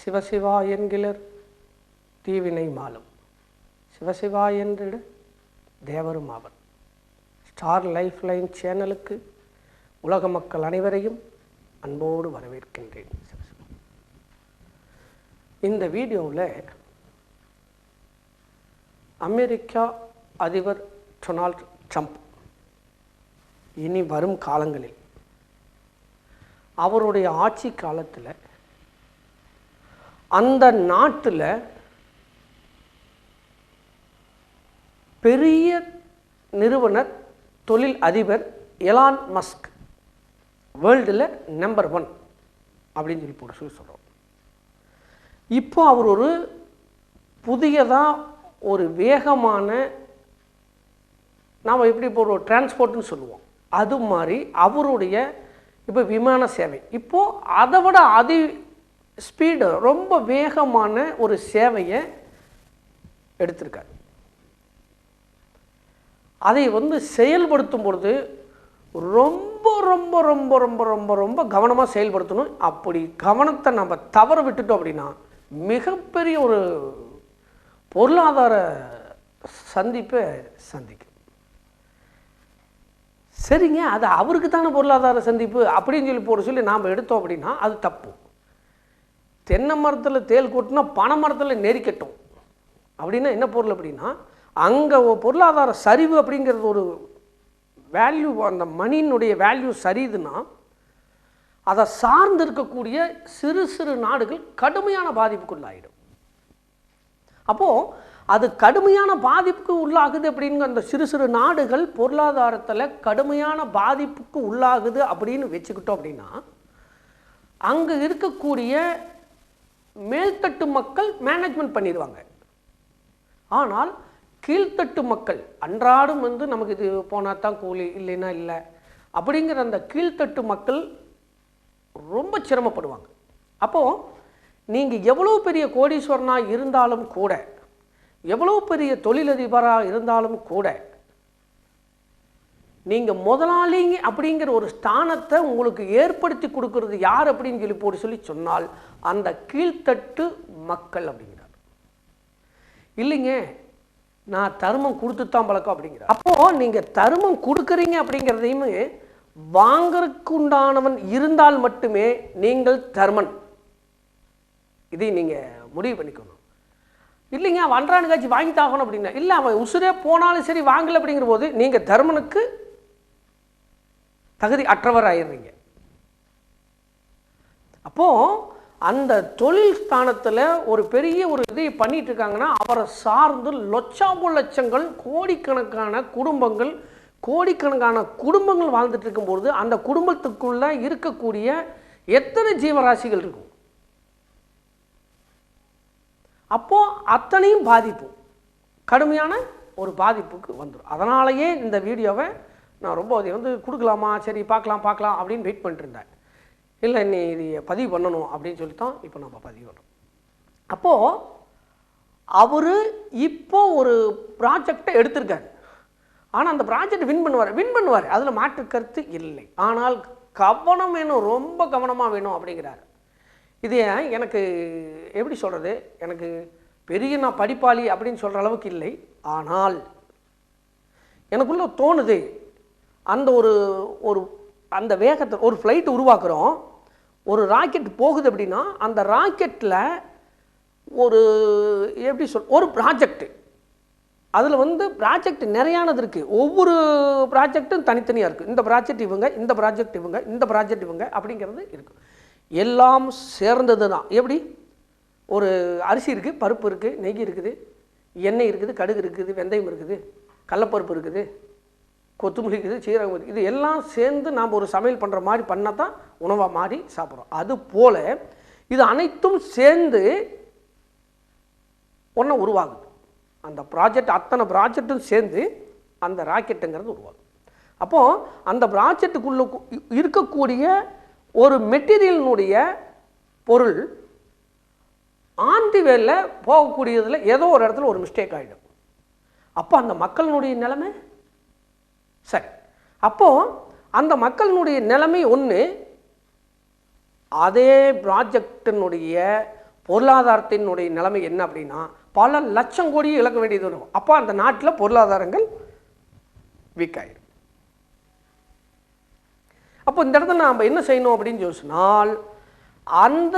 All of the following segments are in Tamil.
சிவசிவா என்கிறர் தீவினை மாலும் சிவசிவா என்றிட தேவரும் ஆவர் ஸ்டார் லைஃப் லைன் சேனலுக்கு உலக மக்கள் அனைவரையும் அன்போடு வரவேற்கின்றேன் சிவசிவா. இந்த வீடியோவில் அமெரிக்கா அதிபர் டொனால்ட் ட்ரம்ப் இனி வரும் காலங்களில் அவருடைய ஆட்சி காலத்தில் அந்த நாட்டில் பெரிய நிறுவனர் தொழில் அதிபர் எலான் மஸ்க். வேர்ல்டில் நம்பர் ஒன் அப்படின்னு சொல்லி போட்டு சொல்லி சொல்கிறோம் இப்போ அவர் ஒரு புதியதாக ஒரு வேகமான நாம் எப்படி இப்போ ஒரு டிரான்ஸ்போர்ட்னு சொல்லுவோம். அது மாதிரி அவருடைய இப்போ விமான சேவை. இப்போது அதை விட அதி ஸ்பீடு ரொம்ப வேகமான ஒரு சேவையை எடுத்திருக்கார். அதை வந்து செயல்படுத்தும் பொழுது ரொம்ப ரொம்ப ரொம்ப ரொம்ப ரொம்ப ரொம்ப கவனமாக செயல்படுத்தணும். அப்படி கவனத்தை நம்ம தவற விட்டுட்டோம் அப்படின்னா மிகப்பெரிய ஒரு பொருளாதார சந்திப்பை சந்திக்கும். சரிங்க அது அவருக்கு தானே பொருளாதார சந்திப்பு அப்படின்னு சொல்லி போட சொல்லி நாம் எடுத்தோம் அப்படின்னா அது தப்பு. தென்னை மரத்தில் தேல் கொட்டினா பனை மரத்தில் நெரிக்கட்டும் அப்படின்னா என்ன பொருள் அப்படின்னா அங்கே பொருளாதார சரிவு அப்படிங்கிறது ஒரு வேல்யூ அந்த மணியினுடைய வேல்யூ சரியுதுன்னா அதை சார்ந்து இருக்கக்கூடிய சிறு சிறு நாடுகள் கடுமையான பாதிப்புக்குள்ளாயிடும். அப்போது அது கடுமையான பாதிப்புக்கு உள்ளாகுது அப்படிங்கிற அந்த சிறு சிறு நாடுகள் பொருளாதாரத்தில் கடுமையான பாதிப்புக்கு உள்ளாகுது அப்படின்னு வச்சுக்கிட்டோம் அப்படின்னா அங்கே இருக்கக்கூடிய மேல்தட்டு மக்கள் மேனேஜ்மெண்ட் பண்ணிடுவாங்க. ஆனால் கீழ்த்தட்டு மக்கள் அன்றாடம் வந்து நமக்கு இது போனால் தான் கூலி இல்லைன்னா இல்லை அப்படிங்கிற அந்த கீழ்த்தட்டு மக்கள் ரொம்ப சிரமப்படுவாங்க. அப்போது நீங்கள் எவ்வளோ பெரிய கோடீஸ்வரனாக இருந்தாலும் கூட எவ்வளோ பெரிய தொழிலதிபராக இருந்தாலும் கூட நீங்கள் முதலாளிங்க அப்படிங்கிற ஒரு ஸ்தானத்தை உங்களுக்கு ஏற்படுத்தி கொடுக்கறது யார் அப்படின்னு சொல்லி போட்டு சொல்லி சொன்னால் அந்த கீழ்த்தட்டு மக்கள் அப்படிங்கிறார். இல்லைங்க நான் தருமம் கொடுத்து தான் பழக்கம் அப்படிங்கிற அப்போது நீங்கள் தருமம் கொடுக்குறீங்க அப்படிங்கிறதையுமே வாங்கறதுக்கு உண்டானவன் இருந்தால் மட்டுமே நீங்கள் தர்மன். இதை நீங்கள் முடிவு பண்ணிக்கணும். இல்லைங்க அவன் காட்சி வாங்கி தாகணும் அப்படின்னா இல்லை அவன் உசுரே போனாலும் சரி வாங்கலை அப்படிங்கிற போது நீங்கள் தர்மனுக்கு தகுதி அற்றவர் ஆயிடுறீங்க அப்போது அந்த தொழில் ஸ்தானத்தில் ஒரு பெரிய ஒரு இதை பண்ணிட்டு இருக்காங்கன்னா அவரை சார்ந்து லட்சாம்பு லட்சங்கள் கோடிக்கணக்கான குடும்பங்கள் கோடிக்கணக்கான குடும்பங்கள் வாழ்ந்துட்டு இருக்கும்போது அந்த குடும்பத்துக்குள்ள இருக்கக்கூடிய எத்தனை ஜீவராசிகள் இருக்கும்? அப்போ அத்தனையும் பாதிப்பு. கடுமையான ஒரு பாதிப்புக்கு வந்துடும் அதனாலேயே இந்த வீடியோவை நான் ரொம்ப அதை வந்து கொடுக்கலாமா? சரி பார்க்கலாம் பார்க்கலாம் அப்படின்னு வெயிட் பண்ணிட்டுருந்தேன். இல்லை நீ இது பதிவு பண்ணணும் அப்படின்னு சொல்லி தான் இப்போ நம்ம பதிவு பண்ணுறோம் அப்போது அவர் இப்போ ஒரு ப்ராஜெக்டை எடுத்திருக்காரு. ஆனால் அந்த ப்ராஜெக்ட் வின் பண்ணுவார். வின் பண்ணுவார். அதில் மாற்று கருத்து இல்லை. ஆனால் கவனம் வேணும் ரொம்ப கவனமாக வேணும் அப்படிங்கிறார். இது எனக்கு எப்படி சொல்கிறது எனக்கு பெரிய நான் படிப்பாளி அப்படின்னு சொல்கிற அளவுக்கு இல்லை. ஆனால் எனக்குள்ளே தோணுது அந்த ஒரு ஒரு அந்த வேகத்தை ஒரு ஃப்ளைட் உருவாக்குறோம். ஒரு ராக்கெட் போகுது அப்படின்னா அந்த ராக்கெட்டில் ஒரு எப்படி சொல் ஒரு ப்ராஜெக்ட் அதில் வந்து ப்ராஜெக்ட் நிறையானது இருக்குது ஒவ்வொரு ப்ராஜெக்ட்டும் தனித்தனியாக இருக்குது இந்த ப்ராஜெக்ட் இவங்க இந்த ப்ராஜெக்ட் இவங்க இந்த ப்ராஜெக்ட் இவங்க அப்படிங்கிறது இருக்குது எல்லாம் சேர்ந்தது தான் எப்படி? ஒரு அரிசி இருக்குது பருப்பு இருக்குது நெய் இருக்குது எண்ணெய் இருக்குது கடுகு இருக்குது வெந்தயம் இருக்குது கடலப்பருப்பு இருக்குது. கொத்தமல்லி இது சீரகம் இருக்குது. இது எல்லாம் சேர்ந்து நாம் ஒரு சமையல் பண்ணுற மாதிரி பண்ணால் தான் உணவாக மாறி சாப்பிட்றோம். அது போல் இது அனைத்தும் சேர்ந்து ஒன்றை உருவாகுது. அந்த ப்ராஜெக்ட் அத்தனை ப்ராஜெக்ட்டும் சேர்ந்து அந்த ராக்கெட்டுங்கிறது உருவாகும் அப்போது அந்த ப்ராஜெக்ட்டுக்குள்ளே இருக்கக்கூடிய ஒரு மெட்டீரியலினுடைய பொருள் ஆண்டி வேலில் போகக்கூடியதில் ஏதோ ஒரு இடத்துல ஒரு மிஸ்டேக் ஆகிடும் அப்போ அந்த மக்களினுடைய நிலைமை? சரி. அப்போது அந்த மக்களினுடைய நிலைமை ஒன்று அதே ப்ராஜெக்டினுடைய பொருளாதாரத்தினுடைய நிலைமை என்ன அப்படின்னா பல லட்சம் கோடியை இழக்க வேண்டியது வரும் அப்போ அந்த நாட்டில் பொருளாதாரங்கள் வீக் அப்போ இந்த இடத்துல நாம் என்ன செய்யணும் அப்படின்னு சொன்னால் அந்த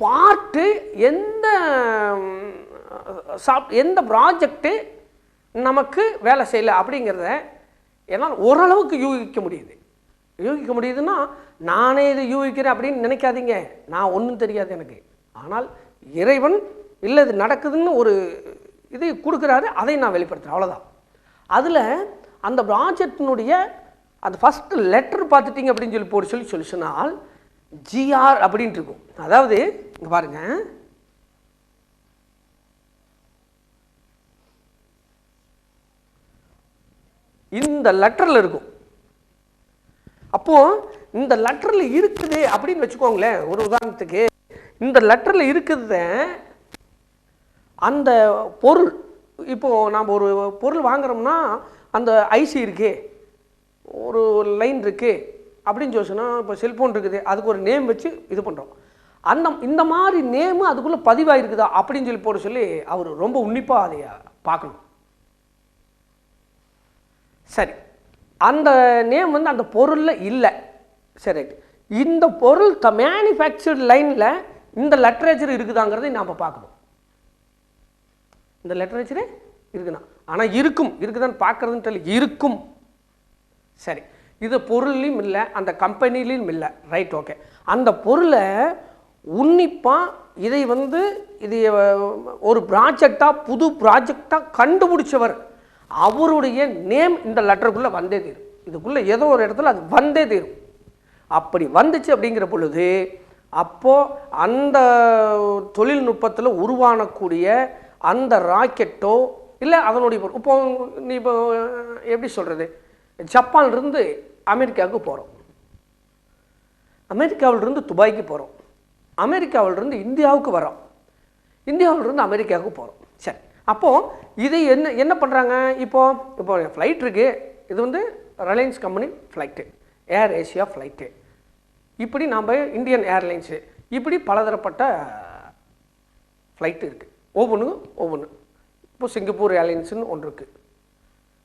பார்ட்டு எந்த சாப் எந்த ப்ராஜெக்ட்டு நமக்கு வேலை செய்யலை அப்படிங்கிறத என்னால் ஓரளவுக்கு யூகிக்க முடியுது. யூகிக்க முடியுதுன்னா நானே இதை யூகிக்கிறேன் அப்படின்னு நினைக்காதீங்க. நான் ஒன்றும் தெரியாது எனக்கு. ஆனால் இறைவன் இல்லை இது நடக்குதுன்னு ஒரு இது கொடுக்குறாரு அதை நான் வெளிப்படுத்துகிறேன் அவ்வளோதான் அதில் அந்த ப்ராஜெக்டினுடைய அந்த ஃபஸ்ட்டு லெட்டர் பார்த்துட்டீங்க அப்படின்னு சொல்லி போட்டு சொல்லி சொல்லி சொன்னால் ஜிஆர் அப்படின்ட்டு இருக்கும். அதாவது இங்கே பாருங்கள் இந்த லெட்டரில் இருக்கும். அப்போது இந்த லெட்டரில் இருக்குது அப்படின்னு வச்சுக்கோங்களேன் ஒரு உதாரணத்துக்கு. இந்த லெட்டரில் இருக்குது அந்த பொருள். இப்போது நாம் ஒரு பொருள் வாங்குறோம்னா அந்த ஐசி இருக்கே ஒரு லைன் இருக்குது அப்படின்னு சொல்லி இப்போ செல்ஃபோன் இருக்குது அதுக்கு ஒரு நேம் வச்சு இது பண்ணுறோம் அந்த இந்த மாதிரி நேமு அதுக்குள்ளே பதிவாயிருக்குதா அப்படின்னு சொல்லி போட சொல்லி அவர் ரொம்ப உன்னிப்பாக அதை பார்க்கணும். சரி. அந்த நேம் வந்து அந்த பொருளில் இல்லை. சரி இந்த பொருள் த மேனுஃபேக்சர்டு லைனில் இந்த லிட்ரேச்சர் இருக்குதாங்கிறதை நாம் பார்க்கணும். இந்த லிட்ரேச்சரே இருக்குண்ணா ஆனால் இருக்கும். இருக்குதான்னு பார்க்குறதுன்னு தெரியல. இருக்கும். சரி. இது பொருள்லையும் இல்லை அந்த கம்பெனிலையும் இல்லை. Right okay. அந்த பொருளை உன்னிப்பாக இதை வந்து இது ஒரு ப்ராஜெக்டாக புது ப்ராஜெக்டாக கண்டுபிடிச்சவர் அவருடைய நேம் இந்த லெட்டருக்குள்ளே வந்தே தீரும். இதுக்குள்ளே ஏதோ ஒரு இடத்துல அது வந்தே தீரும். அப்படி வந்துச்சு அப்படிங்கிற பொழுது அப்போது அந்த தொழில்நுட்பத்தில் உருவானக்கூடிய அந்த ராக்கெட்டோ இல்லை அதனுடைய இப்போ நீ இப்போ எப்படி சொல்கிறது ஜப்பான்லேருந்து அமெரிக்காவுக்கு போகிறோம் அமெரிக்காவிலிருந்து துபாய்க்கு போகிறோம் அமெரிக்காவிலிருந்து இந்தியாவுக்கு வரோம். இந்தியாவிலிருந்து அமெரிக்காவுக்கு போகிறோம் சரி. அப்போது இது என்ன என்ன பண்ணுறாங்க இப்போது இப்போ ஃப்ளைட் இருக்குது இது வந்து Reliance company flight air Asia flight இப்படி நாம் இந்தியன் ஏர்லைன்ஸு இப்படி பலதரப்பட்ட ஃப்ளைட்டு இருக்குது ஒவ்வொன்றும் ஒவ்வொன்று இப்போ சிங்கப்பூர் ஏர்லைன்ஸுன்னு ஒன்று இருக்குது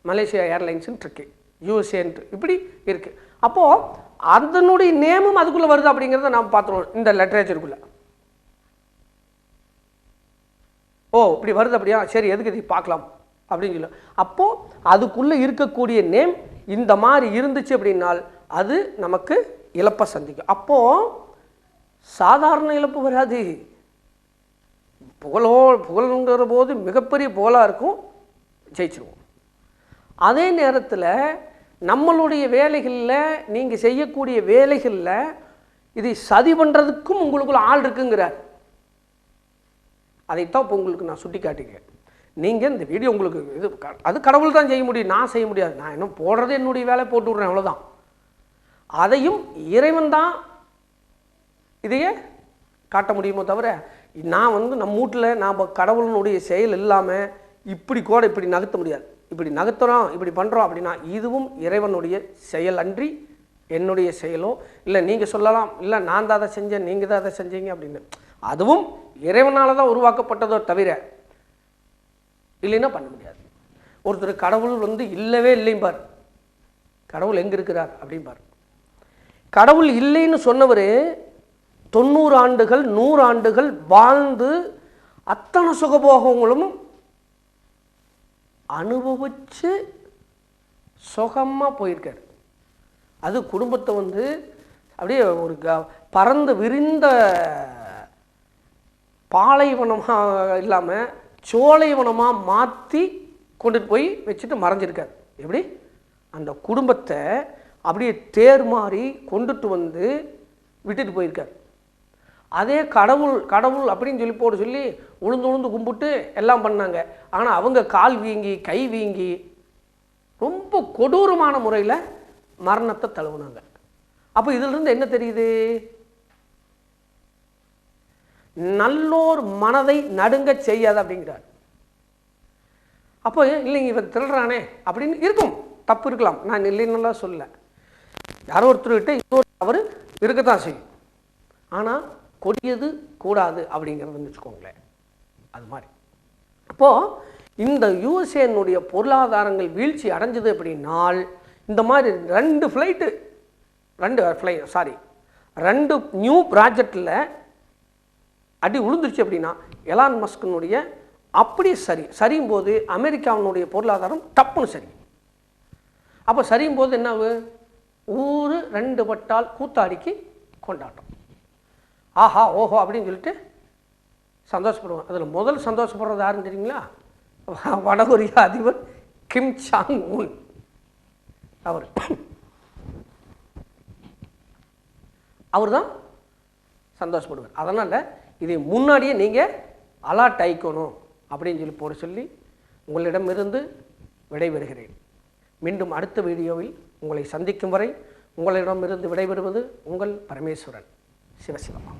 மலேசியா ஏர்லைன்ஸுன்னு இருக்குது யூஎஸ்ஏன்ட்டு இப்படி இருக்குது அப்போது அதனுடைய நேமும் அதுக்குள்ளே வருது அப்படிங்கிறத நாம் பார்த்துருவோம். இந்த லிட்ரேச்சருக்குள்ளே ஓ இப்படி வருது அப்படியா? சரி எதுக்கு இது பார்க்கலாம்? அப்படின்னு சொல்லி. அப்போது அதுக்குள்ளே இருக்கக்கூடிய நேம் இந்த மாதிரி இருந்துச்சு அப்படின்னால் அது நமக்கு இழப்பை சந்திக்கும். அப்போது சாதாரண இழப்பு வராது. புகழோ புகழுங்கிற போது மிகப்பெரிய புகழாக இருக்கும் ஜெயிச்சிருவோம். அதே நேரத்தில் நம்மளுடைய வேலைகளில் நீங்கள் செய்யக்கூடிய வேலைகளில் இதை சதி பண்ணுறதுக்கும் உங்களுக்குள்ள ஆள் இருக்குங்கிறார். அதைத்தான் இப்போ உங்களுக்கு நான் சுட்டி காட்டிக்கிறேன் நீங்கள் இந்த வீடியோ உங்களுக்கு இது அது கடவுள் தான் செய்ய முடியும் நான் செய்ய முடியாது. நான் இன்னும் போடுறது என்னுடைய வேலை போட்டு விட்றேன் அவ்வளோதான் அதையும் இறைவன் தான் இதையே காட்ட முடியுமோ தவிர நான் வந்து நம்ம வீட்டில் நாம் கடவுளினுடைய செயல் இல்லாமல் இப்படி கூட இப்படி நகர்த்த முடியாது. இப்படி நகர்த்துறோம் இப்படி பண்ணுறோம் அப்படின்னா இதுவும் இறைவனுடைய செயல் அன்றி என்னுடைய செயலோ? இல்லை நீங்கள் சொல்லலாம் இல்லை நான் தான் அதை செஞ்சேன் நீங்கள் தான் அதை செஞ்சீங்க அப்படின்னு. அதுவும் இறைவனால் தான் உருவாக்கப்பட்டதோ தவிர இல்லைன்னா பண்ண முடியாது. ஒருத்தர் கடவுள் வந்து இல்லவே இல்லைம்பார். கடவுள் எங்கே இருக்கிறார் அப்படிம்பார். கடவுள் இல்லைன்னு சொன்னவர் தொண்ணூறு ஆண்டுகள் நூறு ஆண்டுகள் வாழ்ந்து அத்தனை சுகபோகங்களும் அனுபவித்து சுகமாக போயிருக்கார். அது குடும்பத்தை வந்து அப்படியே ஒரு க பறந்து விரிந்த பாலைவனமாக இல்லாமல் சோலைவனமாக மாற்றி கொண்டுட்டு போய் வச்சுட்டு மறைஞ்சிருக்கார். எப்படி? அந்த குடும்பத்தை அப்படியே தேர் மாறி கொண்டுட்டு வந்து விட்டுட்டு போயிருக்கார். அதே கடவுள் கடவுள் அப்படின்னு சொல்லி போட சொல்லி உளுந்து உளுந்து கும்பிட்டு எல்லாம் பண்ணாங்க. ஆனால் அவங்க கால் வீங்கி கை வீங்கி ரொம்ப கொடூரமான முறையில் மரணத்தை தழுவுனாங்க. அப்போ இதிலிருந்து என்ன தெரியுது? நல்லோர் மனதை நடுங்க செய்யாது அப்படிங்கிறார். அப்போ இல்லைங்க இவன் திருடுறானே அப்படின்னு இருக்கும். தப்பு இருக்கலாம். நான் இல்லைன்னுலாம் சொல்ல யாரோ ஒருத்தர்கிட்ட இன்னொரு அவர் இருக்கத்தான் செய்யும். ஆனால் கொடியது கூடாது அப்படிங்கிறதுன்னு வச்சுக்கோங்களேன். அது மாதிரி. அப்போது இந்த யூஎஸ்ஏனுடைய பொருளாதாரங்கள் வீழ்ச்சி அடைஞ்சது அப்படின்னால் இந்த மாதிரி ரெண்டு ஃப்ளைட்டு ரெண்டு ஃப்ளை சாரி ரெண்டு நியூ ப்ராஜெக்டில் அடி விழுந்துருச்சு அப்படின்னா எலான் மஸ்கினுடைய அப்படி சரி. சரியும் போது அமெரிக்காவினுடைய பொருளாதாரம் டப்புன்னு சரி. அப்போ சரியும் போது என்ன ஆகு ஊர் ரெண்டு பட்டால் கூத்தாடிக்கு கொண்டாட்டம். ஆஹா ஓஹோ அப்படின்னு சொல்லிட்டு சந்தோஷப்படுவோம் அதில் முதல் சந்தோஷப்படுறது யாருன்னு தெரியுங்களா? வடகொரியா அதிபர் கிம் சாங் உன். அவர். அவர் தான் சந்தோஷப்படுவார். அதனால் இதை முன்னாடியே நீங்கள் அலாட் ஆயிக்கணும் அப்படின்னு சொல்லி போட சொல்லி உங்களிடமிருந்து விடைபெறுகிறேன். மீண்டும் அடுத்த வீடியோவில் உங்களை சந்திக்கும் வரை உங்களிடமிருந்து விடைபெறுவது உங்கள் பரமேஸ்வரன். சிவசிவமா.